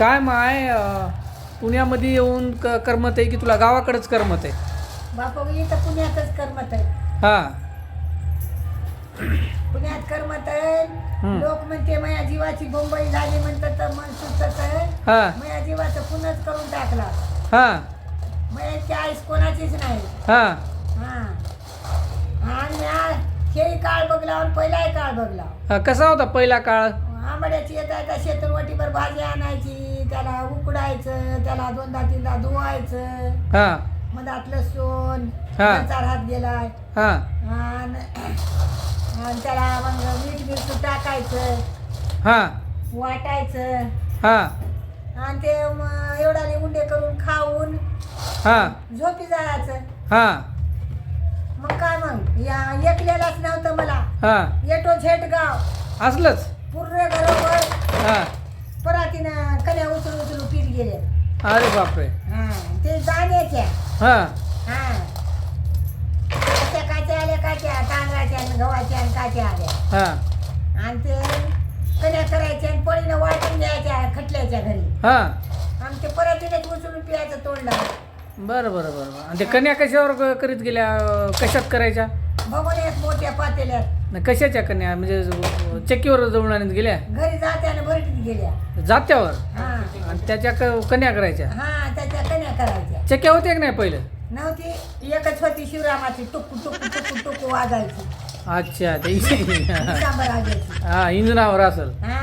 काय माय पुण्यामध्ये येऊन क करमत आहे की तुला गावाकडेच करमत आहे? बापू इथं पुण्यातच करमत आहे. हा. पुण्यात करमत आहे. लोक म्हणते माझ्या जीवाची बोंबई झाली म्हणतात तर मन सुचत आहे. हा. माझ्या जीवाचं पुनच करून टाकला. हा. माझ्याची आईस कोणाचीच नाही. हा. हा. आणि आ- हेही काळ बघला आणि पहिलाही काळ बघला कसा होता पहिला काळ? आंबड्याची येता येता शेतरवटीवर भाजी आणायची त्याला उकडायचं त्याला दोनदा तीनदा धुवायचं. हा. मधात लसूण हा. चार हात गेलाय. हा. आणि आणि त्याला मग मीठ मिरची टाकायचं. हा. वाटायचं. हा. आणि ते मग एवढाले उंडे करून खाऊन हा. झोपी जायचं. हा. मग काय मग? या एकल्यालाच नव्हतं मला. हा. येतो झेट गाव. असलंच. पूर्ण घरोबर हा. परातीनं कन्या उचलू उचलू पीठ गेले. अरे बापरे. हा ते हा. हा. काच्या आल्या काच्या तांदळाच्या आणि गव्हाच्या आणि काच्या आल्या. हा. आणि ते कन्या करायच्या आणि पळीनं वाटून घ्यायच्या खटल्याच्या घरी. हा. आणि ते परातीनेच उचलून पियाचं तोडलं बरं बरं बरं बरं. आणि ते कन्या कशावर क- करीत गेल्या अं, कशात करायच्या? बघून एक मोठ्या पातेल्यात. न कशाच्या कन्या? म्हणजे चक्कीवर जवळ आणत गेल्या? घरी जात्या आणि भरटीत गेल्या. जात्यावर? हा. आणि त्याच्या क- कन्या करायच्या? हा त्याच्या कन्या करायच्या. चक्क्या होत्या की नाही पहिलं? नव्हती. एकच होती शिवरामाची. टुकू टुकू टुकू टुकू वाजायची. अच्छा ते सांबर हा इंजनावर असेल. हा.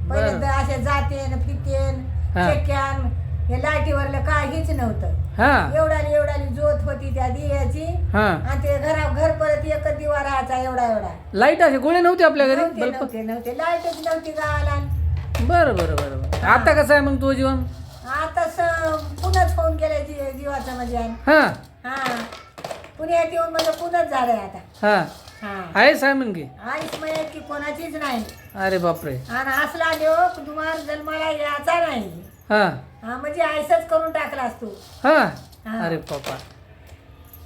बरं. पहिले असे जातेन पितेन हा. चेक्यान हे लाईटीवरलं काहीच नव्हतं. हा. एवढाली एवढाली जोत होती त्या दिव्याची. हा. आणि ते घरा घर परत एकच दिवा राहायचा एवढा एवढा. लाइट असे गोळे नव्हते आपल्या घरी? नव्हते बल्ब नव्हते नव्हते. लाईटच नव्हती गावाला. बरं बरं बरं बरं. आता कसं आहे मग तुझं जीवन? आता स- पुन्हाच फोन केलाय जी- जीवाचं म्हणजे हा. हा. पुण्यात येऊन म्हणजे पुन्हाच झालंय आता. हा. हा. आहे सायमन की आईस माहीत की कोणाचीच नाही. अरे बापरे. आणि असला देव तुम्हाला जन्माला याचा नाही. हा. हा म्हणजे आईसच करून टाकला असतो. हा. हा. अरे बापा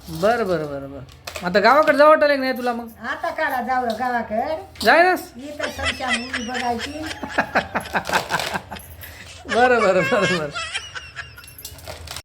बरं बरं बरं बरं. आता गावाकडे जावं वाटलं की नाही तुला मग? आता काला जाऊ गावाकड. जाय ना इथं मुली बघायची. बरं बरं बरं बरं.